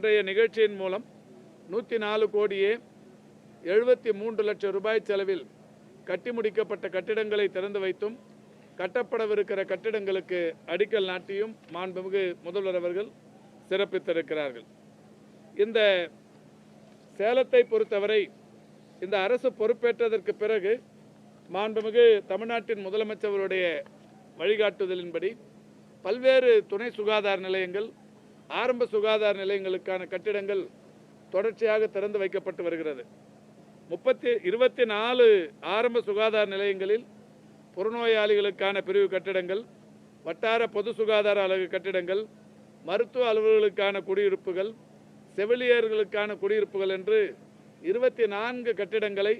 இன்றைய நிகழ்ச்சியின் மூலம் நூற்றி நாலு கோடியே எழுபத்தி மூன்று லட்சம் ரூபாய் செலவில் கட்டி முடிக்கப்பட்ட கட்டிடங்களை திறந்து வைத்தும் கட்டப்படவிருக்கிற கட்டிடங்களுக்கு அடிக்கல் நாட்டியும் மாண்புமிகு முதல்வர் அவர்கள் சிறப்பித்திருக்கிறார்கள். இந்த சேலத்தை பொறுத்தவரை இந்த அரசு பொறுப்பேற்றதற்கு பிறகு மாண்புமிகு தமிழ்நாட்டின் முதலமைச்சருடைய வழிகாட்டுதலின்படி பல்வேறு துணை சுகாதார நிலையங்கள் ஆரம்ப சுகாதார நிலையங்களுக்கான கட்டிடங்கள் தொடர்ச்சியாக திறந்து வைக்கப்பட்டு வருகிறது. முப்பத்தி இருபத்தி நாலு ஆரம்ப சுகாதார நிலையங்களில் புறநோயாளிகளுக்கான பிரிவு கட்டிடங்கள் வட்டார பொது சுகாதார அலகு கட்டிடங்கள் மருத்துவ அலுவலர்களுக்கான குடியிருப்புகள் செவிலியர்களுக்கான குடியிருப்புகள் என்று இருபத்தி நான்கு கட்டிடங்களை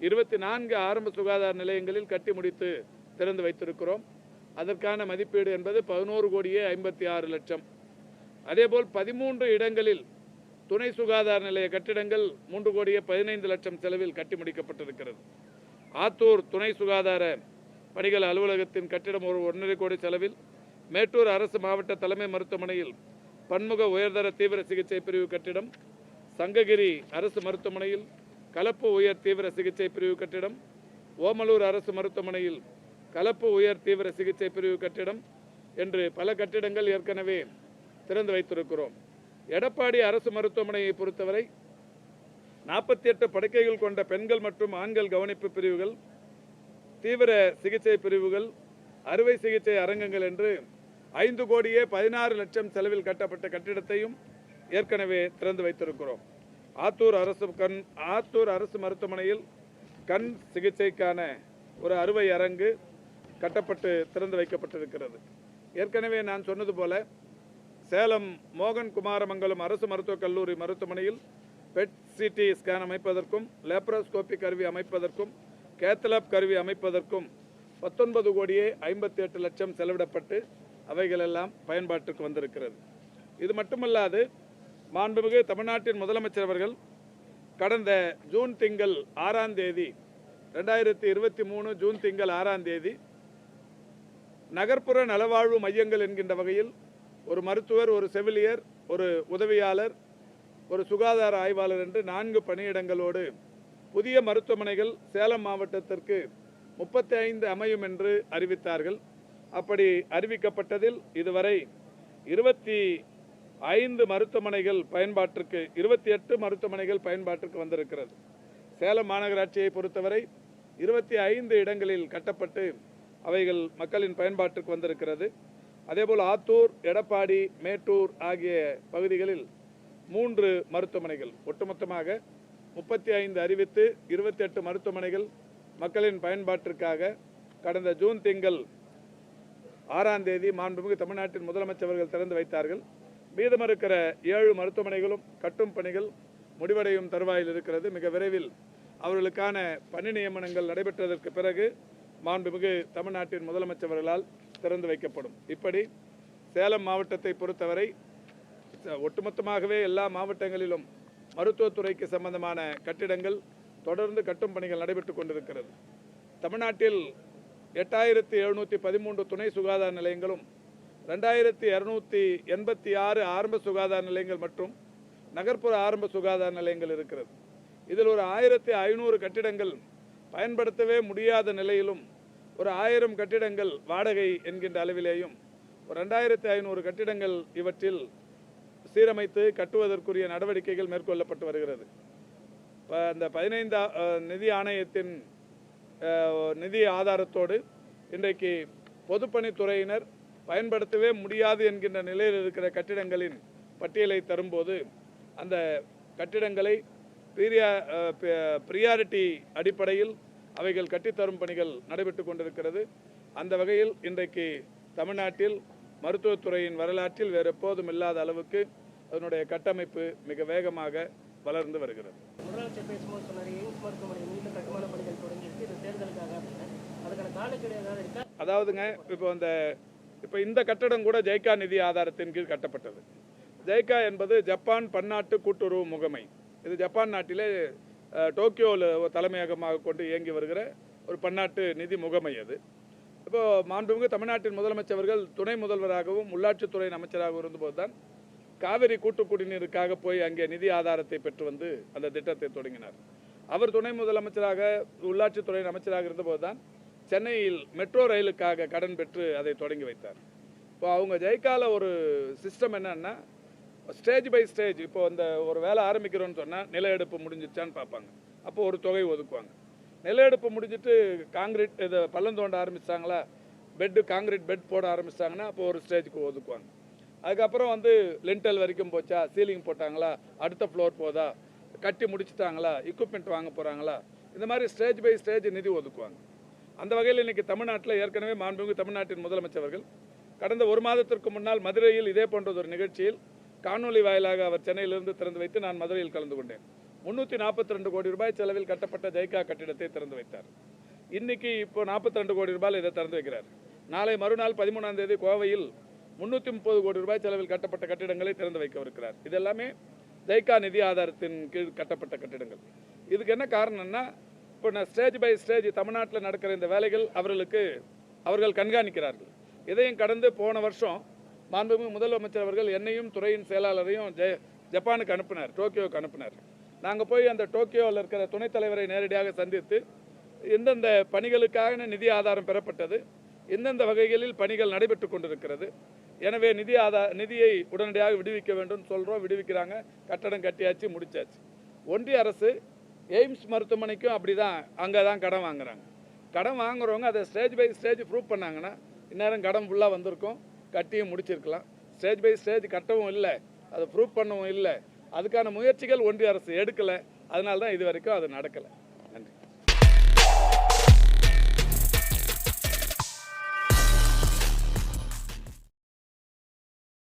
இருபத்தி நான்கு ஆரம்ப சுகாதார நிலையங்களில் கட்டி முடித்து திறந்து வைத்திருக்கிறோம். அதற்கான மதிப்பீடு என்பது பதினோரு கோடியே ஐம்பத்தி ஆறு லட்சம். அதேபோல் பதிமூன்று இடங்களில் துணை சுகாதார நிலைய கட்டிடங்கள் மூன்று கோடியே பதினைந்து லட்சம் செலவில் கட்டி முடிக்கப்பட்டிருக்கிறது. ஆத்தூர் துணை சுகாதார பணிகள் அலுவலகத்தின் கட்டிடம் ஒரு ஒன்றரை கோடி செலவில் மேட்டூர் அரசு மாவட்ட தலைமை மருத்துவமனையில் பன்முக உயர்தர தீவிர சிகிச்சை பிரிவு கட்டிடம் சங்ககிரி அரசு மருத்துவமனையில் கலப்பு உயர் தீவிர சிகிச்சை பிரிவு கட்டிடம் ஓமலூர் அரசு மருத்துவமனையில் கலப்பு உயர் தீவிர சிகிச்சை பிரிவு கட்டிடம் என்று பல கட்டிடங்கள் ஏற்கனவே திறந்து வைத்திருக்கிறோம். எடப்பாடி அரசு மருத்துவமனையை பொறுத்தவரை நாற்பத்தி எட்டு படுக்கைகள் கொண்ட பெண்கள் மற்றும் ஆண்கள் கவனிப்பு பிரிவுகள் தீவிர சிகிச்சை பிரிவுகள் அறுவை சிகிச்சை அரங்கங்கள் என்று ஐந்து கோடியே பதினாறு லட்சம் செலவில் கட்டப்பட்ட கட்டிடத்தையும் ஏற்கனவே திறந்து வைத்திருக்கிறோம். ஆத்தூர் அரசு கண் ஆத்தூர் அரசு மருத்துவமனையில் கண் சிகிச்சைக்கான ஒரு அறுவை அரங்கு கட்டப்பட்டு திறந்து வைக்கப்பட்டிருக்கிறது. ஏற்கனவே நான் சொன்னது போல சேலம் மோகன் குமாரமங்கலம் அரசு மருத்துவக் கல்லூரி மருத்துவமனையில் பெட் சிடி ஸ்கேன் அமைப்பதற்கும் லேப்ரோஸ்கோபி கருவி அமைப்பதற்கும் கேத்தலாப் கருவி அமைப்பதற்கும் பத்தொன்பது கோடியே ஐம்பத்தி எட்டு லட்சம் செலவிடப்பட்டு அவைகளெல்லாம் பயன்பாட்டுக்கு வந்திருக்கிறது. இது மட்டுமல்லாது மாண்புமிகு தமிழ்நாட்டின் முதலமைச்சர் அவர்கள் கடந்த ஜூன் திங்கள் ஆறாம் தேதி ரெண்டாயிரத்தி இருபத்தி மூணு ஜூன் திங்கள் ஆறாம் தேதி நகர்ப்புற நலவாழ்வு மையங்கள் என்கின்ற வகையில் ஒரு மருத்துவர் ஒரு செவிலியர் ஒரு உதவியாளர் ஒரு சுகாதார ஆய்வாளர் என்று நான்கு பணியிடங்களோடு புதிய மருத்துவமனைகள் சேலம் மாவட்டத்திற்கு முப்பத்தி ஐந்து அமையும் என்று அறிவித்தார்கள். அப்படி அறிவிக்கப்பட்டதில் இதுவரை இருபத்தி ஐந்து மருத்துவமனைகள் பயன்பாட்டிற்கு இருபத்தி எட்டு மருத்துவமனைகள் பயன்பாட்டிற்கு வந்திருக்கிறது. சேலம் மாநகராட்சியை பொறுத்தவரை இருபத்தி ஐந்து இடங்களில் கட்டப்பட்டு அவைகள் மக்களின் பயன்பாட்டிற்கு வந்திருக்கிறது. அதேபோல் ஆத்தூர் எடப்பாடி மேட்டூர் ஆகிய பகுதிகளில் மூன்று மருத்துவமனைகள். ஒட்டுமொத்தமாக முப்பத்தி ஐந்து அறிவித்து இருபத்தி எட்டு மருத்துவமனைகள் மக்களின் பயன்பாட்டிற்காக கடந்த ஜூன் திங்கள் ஆறாம் தேதி மாண்புமிகு தமிழ்நாட்டின் முதலமைச்சர் அவர்கள் திறந்து வைத்தார்கள். மீதம் இருக்கிற ஏழு மருத்துவமனைகளும் கட்டும் பணிகள் முடிவடையும் தருவாயில் இருக்கிறது. மிக விரைவில் அவர்களுக்கான பணி நியமனங்கள் நடைபெற்றதற்கு பிறகு மாண்புமிகு தமிழ்நாட்டின் முதலமைச்சர்களால் திறந்து வைக்கப்படும். இப்படி சேலம் மாவட்டத்தை பொறுத்தவரை ஒட்டுமொத்தமாகவே எல்லா மாவட்டங்களிலும் மருத்துவத்துறைக்கு சம்பந்தமான கட்டிடங்கள் தொடர்ந்து கட்டும் பணிகள் நடைபெற்று கொண்டிருக்கிறது. தமிழ்நாட்டில் எட்டாயிரத்தி எழுநூற்றி பதிமூன்று துணை சுகாதார நிலையங்களும் ரெண்டாயிரத்தி இரநூத்தி எண்பத்தி ஆறு ஆரம்ப சுகாதார நிலையங்கள் மற்றும் நகர்ப்புற ஆரம்ப சுகாதார நிலையங்கள் இருக்கிறது. இதில் ஒரு ஆயிரத்தி ஐநூறு கட்டிடங்கள் பயன்படுத்தவே முடியாத நிலையிலும் ஒரு ஆயிரம் கட்டிடங்கள் வாடகை என்கின்ற அளவிலேயும் ஒரு ரெண்டாயிரத்தி ஐநூறு கட்டிடங்கள் இவற்றில் சீரமைத்து கட்டுவதற்குரிய நடவடிக்கைகள் மேற்கொள்ளப்பட்டு வருகிறது. இப்போ அந்த பதினைந்தா நிதி ஆணையத்தின் நிதி ஆதாரத்தோடு இன்றைக்கு பொதுப்பணித்துறையினர் பயன்படுத்தவே முடியாது என்கின்ற நிலையில் இருக்கிற கட்டிடங்களின் பட்டியலை தரும்போது அந்த கட்டிடங்களை பீரியா ப்ரியாரிட்டி அடிப்படையில் அவைகள் கட்டித்தரும் பணிகள் நடைபெற்று கொண்டிருக்கிறது. அந்த வகையில் இன்றைக்கு தமிழ்நாட்டில் மருத்துவத்துறையின் வரலாற்றில் வேறு எப்போதும் இல்லாத அளவுக்கு அதனுடைய கட்டமைப்பு மிக வேகமாக வளர்ந்து வருகிறது. அதாவதுங்க இப்போ அந்த இப்போ இந்த கட்டடம் கூட ஜெய்கா நிதி ஆதாரத்தின் கீழ் கட்டப்பட்டது. ஜெய்கா என்பது ஜப்பான் பன்னாட்டு கூட்டுறவு முகமை. இது ஜப்பான் நாட்டிலே டோக்கியோவில் தலைமையகமாக கொண்டு இயங்கி வருகிற ஒரு பன்னாட்டு நிதி முகமை அது. இப்போது மாண்புமிகு தமிழ்நாட்டின் முதலமைச்சர் துணை முதல்வராகவும் உள்ளாட்சித்துறையின் அமைச்சராகவும் இருந்தபோது தான் காவிரி கூட்டு குடிநீருக்காக போய் அங்கே நிதி ஆதாரத்தை பெற்று வந்து அந்த திட்டத்தை தொடங்கினார். அவர் துணை முதலமைச்சராக உள்ளாட்சித்துறை அமைச்சராக இருந்தபோது தான் சென்னையில் மெட்ரோ ரயிலுக்காக கடன் பெற்று அதை தொடங்கி வைத்தார். இப்போ அவங்க ஜெய்கால ஒரு சிஸ்டம் என்னன்னா ஸ்டேஜ் பை ஸ்டேஜ். இப்போ அந்த ஒரு வேலை ஆரம்பிக்கிறோன்னு சொன்னால் நில எடுப்பு முடிஞ்சிச்சான்னு பார்ப்பாங்க. அப்போ ஒரு தொகை ஒதுக்குவாங்க. நில எடுப்பு முடிஞ்சிட்டு காங்கிரீட் இதை பள்ளம் தோண்ட ஆரம்பித்தாங்களா பெட்டு காங்கிரீட் பெட் போட ஆரம்பிச்சிட்டாங்கன்னா அப்போ ஒரு ஸ்டேஜுக்கு ஒதுக்குவாங்க. அதுக்கப்புறம் வந்து லிண்டல் வரைக்கும் போச்சா? சீலிங் போட்டாங்களா? அடுத்த ஃப்ளோர் போதா? கட்டி முடிச்சிட்டாங்களா? எக்யூப்மெண்ட் வாங்க போகிறாங்களா இந்த மாதிரி ஸ்டேஜ் பை ஸ்டேஜ் நிதி ஒதுக்குவாங்க. அந்த வகையில் இன்றைக்கி தமிழ்நாட்டில் ஏற்கனவே மாண்புமிகு தமிழ்நாட்டின் முதலமைச்சர்கள் கடந்த ஒரு மாதத்திற்கு முன்னால் மதுரையில் இதே போன்ற ஒரு நிகழ்ச்சியில் காணொலி வாயிலாக அவர் சென்னையிலிருந்து திறந்து வைத்து நான் மதுரையில் கலந்து கொண்டேன். முன்னூற்றி நாற்பத்தி ரெண்டு கோடி ரூபாய் செலவில் கட்டப்பட்ட ஜெய்கா கட்டிடத்தை திறந்து வைத்தார். இன்னைக்கு இப்போ நாற்பத்தி ரெண்டு கோடி ரூபாய் இதை திறந்து வைக்கிறார். நாளை மறுநாள் பதிமூணாம் தேதி கோவையில் முன்னூற்றி முப்பது கோடி ரூபாய் செலவில் கட்டப்பட்ட கட்டிடங்களை திறந்து வைக்கவிருக்கிறார் இதெல்லாமே ஜெய்கா நிதி ஆதாரத்தின் கீழ் கட்டப்பட்ட கட்டிடங்கள். இதுக்கு என்ன காரணம்னா இப்போ நான் ஸ்டேஜ் பை ஸ்டேஜ் தமிழ்நாட்டில் நடக்கிற இந்த வேலைகள் அவர்களுக்கு அவர்கள் கண்காணிக்கிறார்கள். இதையும் கடந்து போன வருஷம் மாண்புமிகு முதலமைச்சர் அவர்கள் என்னையும் துறையின் செயலாளரையும் ஜெ ஜப்பானுக்கு அனுப்பினார் டோக்கியோவுக்கு அனுப்பினார். நாங்கள் போய் அந்த டோக்கியோவில் இருக்கிற துணைத் தலைவரை நேரடியாக சந்தித்து எந்தெந்த பணிகளுக்காக நிதி ஆதாரம் பெறப்பட்டது எந்தெந்த வகைகளில் பணிகள் நடைபெற்று கொண்டிருக்கிறது. எனவே நிதி ஆதார நிதியை உடனடியாக விடுவிக்க வேண்டும் சொல்கிறோம் விடுவிக்கிறாங்க கட்டடம் கட்டியாச்சு முடிச்சாச்சு. ஒன்றிய அரசு எய்ம்ஸ் மருத்துவமனைக்கும் அப்படி தான் அங்கே தான் கடன் வாங்குறாங்க. கடன் வாங்குறவங்க அதை ஸ்டேஜ் பை ஸ்டேஜ் ப்ரூவ் பண்ணாங்கன்னா இந்நேரம் கடன் ஃபுல்லாக வந்திருக்கும். கட்டியும் முடிச்சிருக்கலாம். ஸ்டேஜ் பை ஸ்டேஜ் கட்டவும் இல்லை. அதை ப்ரூவ் பண்ணவும் இல்லை. அதுக்கான முயற்சிகள் ஒன்றிய அரசு எடுக்கலை. அதனால தான் இது வரைக்கும் அது நடக்கலை.